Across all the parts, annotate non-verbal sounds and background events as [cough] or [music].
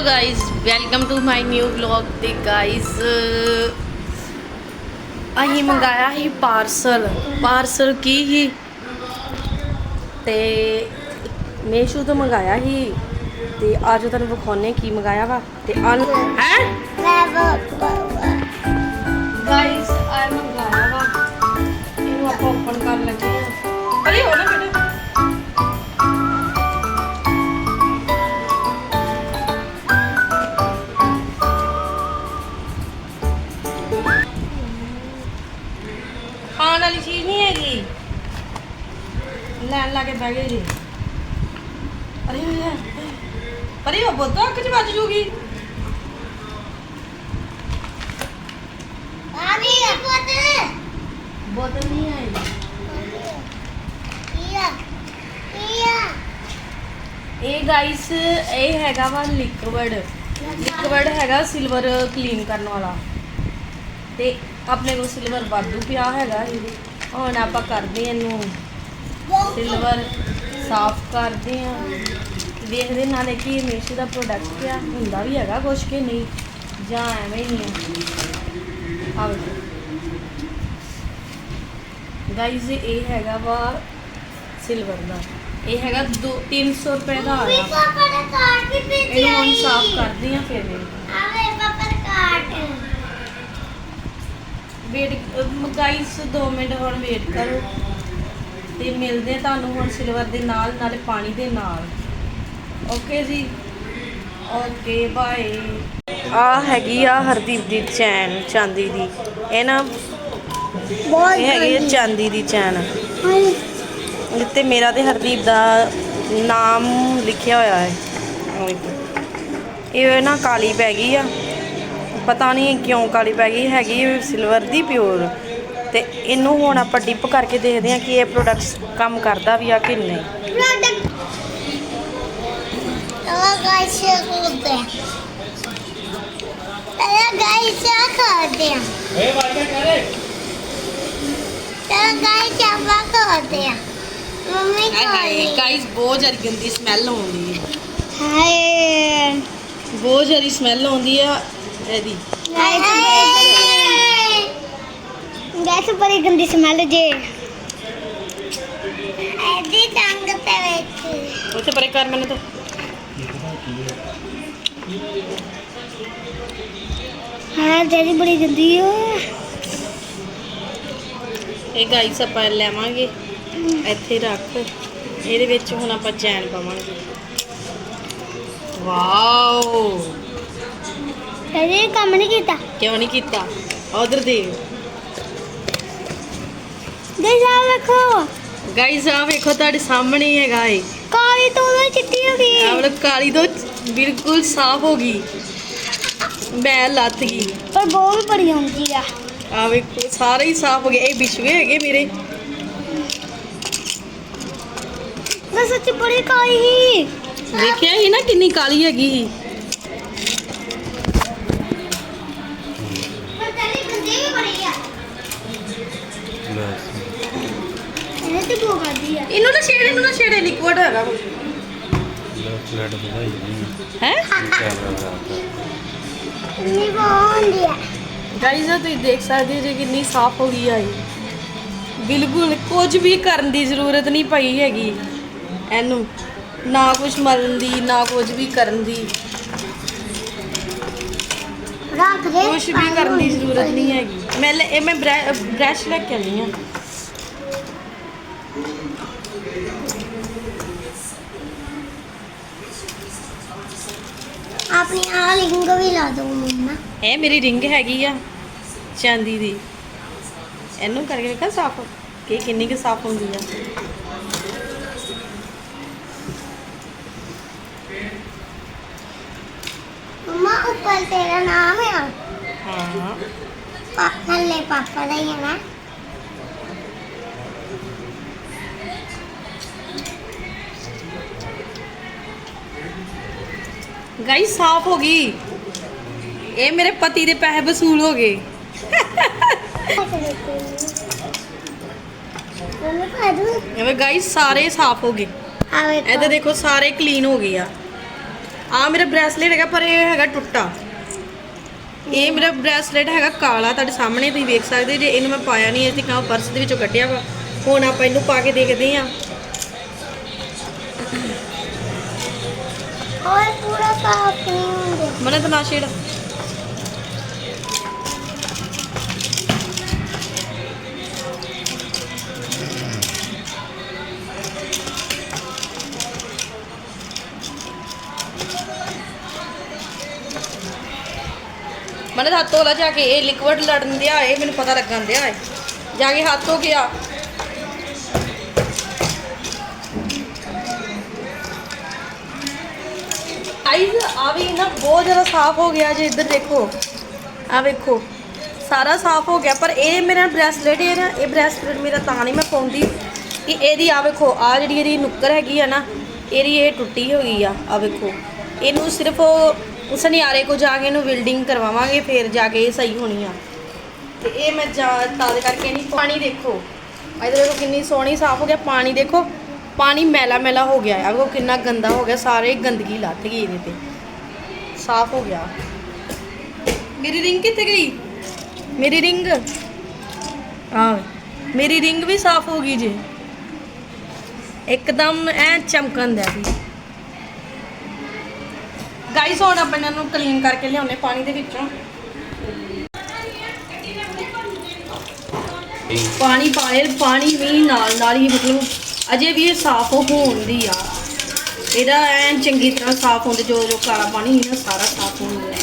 Hello guys welcome to my new vlog ਤੇ guys ਅਸੀਂ ਮੰਗਾਇਆ ਸੀ ਪਾਰਸਲ ਪਾਰਸਲ ਕੀ ਹੀ ਤੇ ਮੇਸ਼ੂ ਤੋਂ ਮੰਗਾਇਆ ਸੀ ਤੇ ਅੱਜ ਤੁਹਾਨੂੰ ਵਿਖਾਉਣੇ ਕੀ ਮੰਗਾਇਆ ਵਾ ਤੇ ਅਨ ਹੈ ਖਾਣ ਵਾਲੀ ਚੀਜ਼ ਨਹੀਂ ਹੈਗੀ। ਲੈਣ ਲਾ ਕੇ ਬਹਿ ਗਏ ਜੀ। ਅਰੇ ਅਰੇ ਉਹ ਬੋਤਲ ਅੱਖ ਚ ਵੱਜ ਜੂਗੀ। ਬੋਤਲ ਨਹੀਂ ਆਈ। ਇਹ ਗਾਈਸ ਇਹ ਹੈਗਾ ਵਾ ਲਿਕਵਿਡ ਲਿਕਵਿਡ ਹੈਗਾ ਸਿਲਵਰ ਕਲੀਨ ਕਰਨ ਵਾਲਾ। ਤੇ ਆਪਣੇ ਕੋਲ ਸਿਲਵਰ ਵਾਧੂ ਪਿਆ ਹੈਗਾ ਇਹ। ਹੁਣ ਆਪਾਂ ਕਰਦੇ ਇਹਨੂੰ ਸਿਲਵਰ ਸਾਫ਼ ਕਰਦੇ ਆ ਦੇਖਦੇ ਨਾਲੇ ਕਿ ਮੇਸ਼ੋ ਦਾ ਪ੍ਰੋਡਕਟ ਆ ਹੁੰਦਾ ਵੀ ਹੈਗਾ ਕੁਛ ਕਿ ਨਹੀਂ ਜਾਂ ਐਵੇਂ ਹੀ ਆ। ਗਾਈਜ਼ ਇਹ ਹੈਗਾ ਵਾ ਸਿਲਵਰ ਦਾ। ਇਹ ਹੈਗਾ 2 300 ਰੁਪਏ ਦਾ ਆਇਆ। ਇਹਨੂੰ ਹੁਣ ਸਾਫ਼ ਕਰਦੇ ਆ ਫਿਰ। ਵੇਟ ਗਾਈਸ 2 ਮਿੰਟ ਹੁਣ ਵੇਟ ਕਰੋ। ਤੇ ਮਿਲਦੇ ਤੁਹਾਨੂੰ ਹੁਣ ਸਿਲਵਰ ਦੇ ਨਾਲ ਨਾਲੇ ਪਾਣੀ ਦੇ ਨਾਲ। ਓਕੇ ਜੀ? ਓਕੇ ਬਾਏ ਆ ਹੈਗੀ ਆ ਹਰਦੀਪ ਦੀ ਚੈਨ ਚਾਂਦੀ ਦੀ। ਇਹ ਨਾ ਇਹ ਹੈਗੀ ਆ ਚਾਂਦੀ? ਦੀ ਚੈਨ। ਜਿੱਤੇ ਮੇਰਾ ਤੇ ਹਰਦੀਪ ਦਾ ਨਾਮ ਲਿਖਿਆ ਹੋਇਆ ਹੈ। ਇਹ ਨਾ ਕਾਲੀ ਪੈ ਗਈ ਆ। ਪਤਾ ਨਹੀਂ ਕਿਉਂ ਕਾਲੀ ਪੈ ਗਈ ਹੈਗੀ ਸਿਲਵਰ ਦੀ ਪਿਓਰ ਤੇ ਇਹਨੂੰ ਹੁਣ ਆਪਾਂ ਡਿਪ ਕਰਕੇ ਦੇਖਦੇ ਹਾਂ ਕਿ ਇਹ ਪ੍ਰੋਡਕਟਸ ਕੰਮ ਕਰਦਾ ਵੀ ਆ ਕਿ ਨਹੀਂ। ਮੰਮੀ ਗਾਇਸ ਬਹੁਤ ਜ਼ਿਆਦਾ ਗੰਦੀ ਸਮੈਲ ਆਉਂਦੀ ਹੈ। ਹਾਏ। ਬਹੁਤ ਜ਼ਿਆਦਾ ਸਮੈਲ ਆਉਂਦੀ ਆ। ਇਹਦੀ ਗੈਸ ਬੜੀ ਗੰਦੀ ਸਮੈਲ ਜੇ ਐਦੀ ਟੰਗ ਤੇ ਵਿੱਚ ਉੱਥੇ ਪਰੇ ਕਰ ਮੈਨੂੰ ਤਾਂ ਹਾਂ ਜਿਹੜੀ ਬੜੀ ਗੰਦੀ ਆ ਇਹ ਗਾਈਸ ਆਪਾਂ ਲੈਵਾਂਗੇ ਇੱਥੇ ਰੱਖ ਇਹਦੇ ਵਿੱਚ ਹੁਣ ਆਪਾਂ ਚੈਨ ਪਾਵਾਂਗੇ ਵਾਓ ਇਹਦੇ ਕੰਮ ਨਹੀਂ ਕੀਤਾ। ਕਿਉਂ ਨਹੀਂ ਕੀਤਾ? ਉਧਰ ਦੇਖ। ਗੈਸ ਆ ਵੇਖੋ। ਗਾਈਸ ਆ ਵੇਖੋ ਤੁਹਾਡੇ ਸਾਹਮਣੇ ਹੀ ਹੈਗਾ ਏ ਕਾਲੀ ਤੋਂ ਨਾ ਚਿੱਟੀ ਹੋ ਗਈ। ਆਹ ਵਾਲਾ ਕਾਲੀ ਤੋਂ ਬਿਲਕੁਲ ਸਾਫ਼ ਹੋ ਗਈ। ਮੈਂ ਲੱਥ ਗਈ। ਪਰ ਬਹੁਤ ਵੀ ਬੜੀ ਆਉਂਦੀ ਆ। ਆ ਵੇਖੋ ਸਾਰੇ ਹੀ ਸਾਫ਼ ਹੋ ਗਏ। ਇਹ ਵਿਸ਼ਵੇ ਹੈਗੇ ਮੇਰੇ। ਮੈਂ ਸੱਚ ਬੜੀ ਕਾਲੀ ਹੀ ਦੇਖਿਆ ਹੀ ਨਾ ਕਿੰਨੀ ਕਾਲੀ ਹੈਗੀ ਸੀ। ਇਹਨੇ ਆ। ਨਾ ਛੇੜੇ ਨੂੰ ਨਾ ਛੇੜੇ ਲਿਕਵਿਡ ਹੈਗਾ। ਫਲੈਟ ਵਧਾਈ ਨਹੀਂ ਹੈ? ਕੈਮਰਾ ਖਰਾਬ ਨਹੀਂ ਬਹੁਤ ਹੁੰਦੀ ਆ। ਗਾਈਜ਼ ਤੁਸੀਂ ਦੇਖ ਸਕਦੇ ਹੋ ਜੀ ਕਿੰਨੀ ਸਾਫ਼ ਹੋ ਗਈ ਆ ਇਹ। ਬਿਲਕੁਲ ਕੁਝ ਵੀ ਕਰਨ ਦੀ ਜ਼ਰੂਰਤ ਨਹੀਂ ਪਈ ਹੈਗੀ। ਇਹਨੂੰ ਨਾ ਕੁਝ ਮਲਣ ਦੀ ਨਾ ਕੁਝ ਵੀ ਕਰਨ ਦੀ। ਰੱਖ ਦੇ ਕੁਝ ਵੀ ਕਰਨ ਦੀ ਜ਼ਰੂਰਤ ਨਹੀਂ ਹੈਗੀ। ਮੈਂ ਇਹ ਮੈਂ ਬ੍ਰਸ਼ ਲੈ ਕੇ ਆਈ ਆ ਆਪਣੀ ਆ ਲਿੰਗ ਵੀ ਲਾ ਦੋ ਮੰਮਾ। ਇਹ ਮੇਰੀ ਰਿੰਗ ਹੈਗੀ ਆ ਚਾਂਦੀ ਦੀ। ਇਹਨੂੰ ਕਰਕੇ ਵੇਖਾਂ ਸਾਫ਼ ਕਿ ਕਿੰਨੀ ਕੁ ਸਾਫ਼ ਹੁੰਦੀ ਆ। ਮੰਮਾ ਉੱਪਰ ਤੇਰਾ ਨਾਮ ਆ। ਹਾਂ। ਪਾ- ਥੱਲੇ ਪਾਪਾ ਦਾ ਹੀ ਹੈ ਨਾ। ਗਾਈ, ਸਾਫ਼ ਹੋ ਗਈ। ਇਹ ਮੇਰੇ ਪਤੀ ਦੇ ਪੈਸੇ ਵਸੂਲ ਹੋ ਗਏ। ਐਵੇਂ ਗਾਈ, ਸਾਰੇ ਸਾਫ਼ ਹੋ ਗਏ। ਆ ਇਹਦੇ ਦੇਖੋ, ਸਾਰੇ ਕਲੀਨ ਹੋ ਗਏ ਆ। ਆ ਮੇਰਾ ਬ੍ਰੈਸਲੇਟ ਹੈਗਾ, ਪਰ ਇਹ ਹੈਗਾ ਟੁੱਟਾ। ਇਹ ਮੇਰਾ ਬ੍ਰੈਸਲੇਟ ਹੈਗਾ ਕਾਲਾ, ਤੁਹਾਡੇ ਸਾਹਮਣੇ ਤੁਸੀਂ ਵੇਖ ਸਕਦੇ ਜੇ। ਇਹਨੂੰ ਮੈਂ ਪਾਇਆ ਨਹੀਂ, ਇਹ ਤੇ ਪਰਸ ਦੇ ਵਿੱਚੋਂ ਕੱਢਿਆ ਵਾ। ਹੁਣ ਆਪਾਂ ਇਹਨੂੰ ਪਾ ਕੇ ਦੇਖਦੇ ਆ और पूरा साफ नहीं होंगे ਮਨੇ ਤਾਂ ਨਾ ਛੇੜ ਮਨੇ ਹੱਥ ਧੋ ਲਾ ਜਾ ਕੇ ਇਹ ਲਿਕਵਿਡ ਲੜਨ ਦਿਆ ਇਹ ਮੈਨੂੰ ਪਤਾ ਲੱਗਣ ਦਿਆ ਏ ਜਾ ਕੇ ਹੱਥ ਧੋ ਕੇ ਆ ਆਈਜ਼ ਆ ਵੀ ਨਾ ਬਹੁਤ ਜ਼ਿਆਦਾ ਸਾਫ਼ ਹੋ ਗਿਆ ਜੇ ਇੱਧਰ ਦੇਖੋ। ਆ ਵੇਖੋ, ਸਾਰਾ ਸਾਫ਼ ਹੋ ਗਿਆ, ਪਰ ਇਹ ਮੇਰਾ ਬ੍ਰੈਸਲੇਟ ਹੈ ਨਾ, ਇਹ ਬ੍ਰੈਸਲੇਟ ਮੇਰਾ ਤਾਂ ਨਹੀਂ ਮੈਂ ਪਾਉਂਦੀ। ਕਿ ਇਹਦੀ ਆ ਵੇਖੋ, ਆ ਜਿਹੜੀ ਇਹਦੀ ਨੁੱਕਰ ਹੈਗੀ ਆ ਨਾ, ਇਹਦੀ ਇਹ ਟੁੱਟੀ ਹੋ ਗਈ ਆ ਆ ਵੇਖੋ। ਇਹਨੂੰ ਸਿਰਫ ਉਹ ਸੁਨਿਆਰੇ ਕੋ ਜਾ ਕੇ ਇਹਨੂੰ ਬਿਲਡਿੰਗ ਕਰਵਾਵਾਂਗੇ, ਫਿਰ ਜਾ ਕੇ ਇਹ ਸਹੀ ਹੋਣੀ ਆ। ਤੇ ਇਹ ਮੈਂ ਜਾ ਦੇ ਕਰਕੇ ਨਹੀਂ ਪਾਣੀ ਦੇਖੋ। ਇਹਦੇ ਦੇਖੋ ਕਿੰਨੀ ਸੋਹਣੀ ਸਾਫ਼ ਹੋ ਗਿਆ, ਪਾਣੀ ਦੇਖੋ। ਪਾਣੀ ਮੈਲਾ ਮੈਲਾ ਹੋ ਗਿਆ ਆ ਉਹ ਕਿੰਨਾ ਗੰਦਾ ਹੋ ਗਿਆ ਸਾਰੇ ਗੰਦਗੀ ਲੱਥ ਗਈ ਇਹਦੇ ਤੇ। ਸਾਫ਼ ਹੋ ਗਿਆ। ਮੇਰੀ ਰਿੰਗ ਕਿੱਥੇ ਗਈ? ਮੇਰੀ ਰਿੰਗ ਆ ਮੇਰੀ ਰਿੰਗ ਵੀ ਸਾਫ਼ ਹੋ ਗਈ ਜੇ। ਇੱਕਦਮ ਐ ਚਮਕਣ ਦਿਆ ਵੀ ਗਾਈਸ ਹੁਣ ਆਪਾਂ ਇਹਨਾਂ ਨੂੰ ਕਲੀਨ ਕਰਕੇ ਲਿਆਉਨੇ ਪਾਣੀ ਦੇ ਵਿੱਚੋਂ। ਪਾਣੀ ਪਾਏ ਪਾਣੀ ਵੀ ਨਾਲ ਨਾਲ ਹੀ ਮਤਲਬ ਅਜੇ ਵੀ ਇਹ ਸਾਫ਼ ਹੋਣ ਦੀ ਆ। ਇਹਦਾ ਐਨ ਚੰਗੀ ਤਰ੍ਹਾਂ ਸਾਫ਼ ਹੁੰਦੇ, ਜੋ ਜੋ ਕਾਲਾ ਪਾਣੀ ਸੀ ਸਾਰਾ ਸਾਫ਼ ਹੋ। ਗਿਆ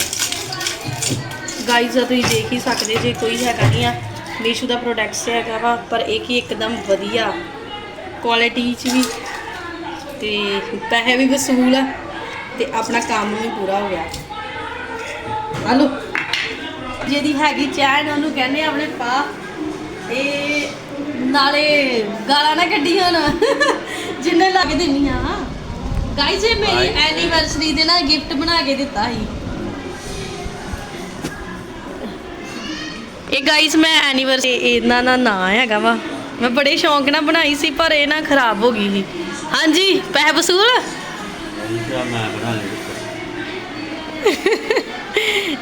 ਗਾਈਜ਼ ਆ ਤੁਸੀਂ ਦੇਖ ਹੀ ਸਕਦੇ ਜੇ ਕੋਈ ਹੈਗਾ ਨਹੀਂ ਆ ਮੀਸ਼ੂ ਦਾ ਪ੍ਰੋਡਕਟਸ ਹੈਗਾ ਵਾ, ਪਰ ਇਹ ਕੀ ਇੱਕਦਮ ਵਧੀਆ ਕੁਆਲਿਟੀ ਚ ਵੀ ਤੇ ਪੈਸੇ ਵੀ ਵਸੂਲ ਆ ਤੇ ਆਪਣਾ ਕੰਮ ਵੀ ਪੂਰਾ ਹੋ ਗਿਆ। ਹਲੋ, ਜਿਹਦੀ ਹੈਗੀ ਚੈਨ, ਉਹਨੂੰ ਕਹਿੰਦੇ ਆ ਆਪਣੇ ਪਾ। ਇਹ ਨਾਲੇ ਗਾਲਾਂ ਨਾ ਕੱਢੀ ਹੁਣ ਜਿੰਨੇ ਲੱਗ ਦਿੰਨੀ ਆ ਗਾਈਜ਼ ਇਹ ਮੇਰੀ. ਐਨੀਵਰਸਰੀ ਦੇ ਨਾਲ ਗਿਫਟ ਬਣਾ ਕੇ ਦਿੱਤਾ ਸੀ। ਇਹ ਗਾਈਜ਼ ਮੈਂ ਐਨੀਵਰਸਰੀ ਇਹਨਾਂ ਦਾ ਨਾਂ ਹੈਗਾ ਵਾ। ਮੈਂ ਬੜੇ ਸ਼ੌਂਕ ਨਾਲ ਬਣਾਈ ਸੀ ਪਰ ਇਹ ਨਾ ਖਰਾਬ ਹੋ ਗਈ ਸੀ। ਹਾਂਜੀ ਪੈਸੇ ਵਸੂਲ?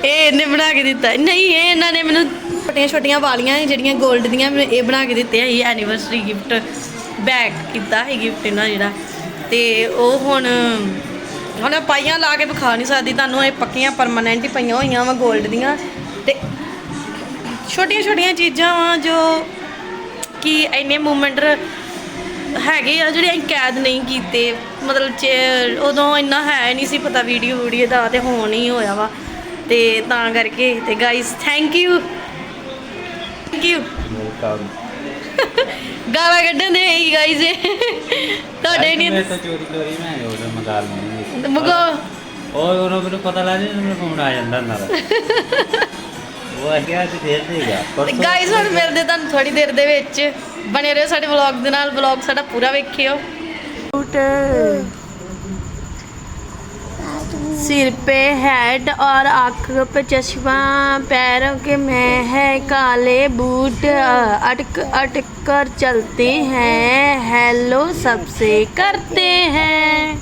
ਇਹ ਇਹਨੇ ਬਣਾ ਕੇ ਦਿੱਤਾ। ਨਹੀਂ ਇਹ ਇਹਨਾਂ ਨੇ ਮੈਨੂੰ ਛੋਟੀਆਂ ਛੋਟੀਆਂ ਵਾਲੀਆਂ ਜਿਹੜੀਆਂ 골ਡ ਦੀਆਂ ਇਹ ਬਣਾ ਕੇ ਦਿੱਤੇ ਆ ਇਹ ਐਨੀਵਰਸਰੀ ਗਿਫਟ ਬੈਗ ਕੀਤਾ ਹੈ ਗਿਫਟ ਇਹਨਾਂ ਜਿਹੜਾ। ਤੇ ਉਹ ਹੁਣ ਹੁਣ ਪਾਈਆਂ ਲਾ ਕੇ ਵਿਖਾ ਨਹੀਂ ਸਕਦੀ, ਤੁਹਾਨੂੰ ਇਹ ਪੱਕੀਆਂ ਪਰਮਾਨੈਂਟ ਹੀ ਪਈਆਂ ਹੋਈਆਂ ਵਾ 골ਡ ਦੀਆਂ। ਤੇ ਛੋਟੀਆਂ ਛੋਟੀਆਂ ਚੀਜ਼ਾਂ ਵਾ ਜੋ ਕਿ ਇੰਨੇ ਮੂਮੈਂਟ ਹੈਗੇ ਆ, ਜਿਹੜੇ ਅਸੀਂ ਕੈਦ ਨਹੀਂ ਕੀਤੇ। ਮਤਲਬ ਉਦੋਂ ਇੰਨਾ ਹੈ ਨਹੀਂ ਸੀ ਪਤਾ ਵੀਡੀਓ ਵੀਡੀਓ ਦਾ ਤੇ ਹੁਣ ਹੀ ਹੋਇਆ ਵਾ। ਤੇ ਤਾਂ ਕਰਕੇ, ਤੇ guys thank you thank you welcome ਗਾਲਾਂ ਕੱਢਣ ਦੇ ਹੀ ਗਾਇਸ ਤੁਹਾਡੇ ਨਹੀਂ ਮੈਂ ਤਾਂ ਚੋਰੀ ਚੋਰੀ ਮੈਂ ਉਹਦਾ ਮਗਾਲ ਨਹੀਂ ਮਗੋ। ਉਹ ਉਹਨਾਂ ਮੈਨੂੰ ਪਤਾ ਲੱਗ ਜਾਂਦਾ ਮੈਨੂੰ ਫੋਨ ਆ ਜਾਂਦਾ ਨਾਲ। [laughs] ਉਹ ਆ ਗਿਆ ਤੇ ਫੇਰ ਦੇਗਾ ਗਾਇਸ ਹੁਣ ਮਿਲਦੇ ਤੁਹਾਨੂੰ ਥੋੜੀ ਦੇਰ ਦੇ ਵਿੱਚ। ਬਣੇ ਰਹੋ ਸਾਡੇ ਵਲੌਗ ਦੇ ਨਾਲ। ਵਲੌਗ ਸਾਡਾ ਪੂਰਾ ਵੇਖਿਓ। सिर पे हेड और आँखों पे चश्मा पैरों के में है काले बूट अटक अटक कर चलते हैं हेलो सबसे करते हैं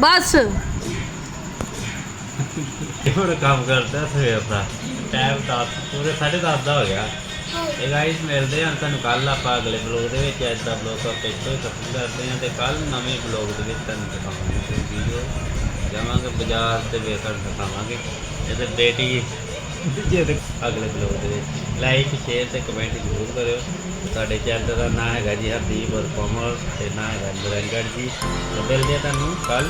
बस ਹੁਣ ਕੰਮ ਕਰਦਾ ਸਵੇਰ ਦਾ ਟਾਈਮ 10 ਪੂਰੇ 10:30 ਦਾ ਹੋ ਗਿਆ ਇਹ ਗਾਇਸ ਮਿਲਦੇ ਹਾਂ ਤੁਹਾਨੂੰ ਕੱਲ ਆਪਾਂ ਅਗਲੇ ਬਲੌਗ ਦੇ ਵਿੱਚ ਅੱਜ ਦਾ ਬਲੌਗ ਆਪਾਂ ਇੱਥੋਂ ਹੀ ਖਤਮ ਕਰਦੇ ਹਾਂ ਤੇ ਕੱਲ ਨਵੇਂ ਬਲੌਗ ਦੇ ਵਿੱਚ ਤੁਹਾਨੂੰ ਦਿਖਾਵਾਂਗੇ ਕੋਈ ਵੀਡੀਓ ਜਾਵਾਂਗੇ ਬਾਜ਼ਾਰ ਤੇ ਵੇਖ ਕੇ ਦਿਖਾਵਾਂਗੇ। ਇਹਦੇ ਬੇਟੀ ਜੇ ਅਗਲੇ ਬਲੌਗ ਦੇ ਵਿੱਚ। ਲਾਈਕ ਸ਼ੇਅਰ ਤੇ ਕਮੈਂਟ ਜ਼ਰੂਰ ਕਰਿਓ। ਸਾਡੇ ਚੈਨਲ ਦਾ ਨਾਮ ਹੈਗਾ ਜੀ ਹਰਦੀਪ ਔਰ ਕੋਮਲ ਤੇ ਨਾਮ ਹੈਗਾ ਨਰਿੰਦਰ ਜੀ। ਤੇ ਮਿਲਦੇ ਹਾਂ ਤੁਹਾਨੂੰ ਕੱਲ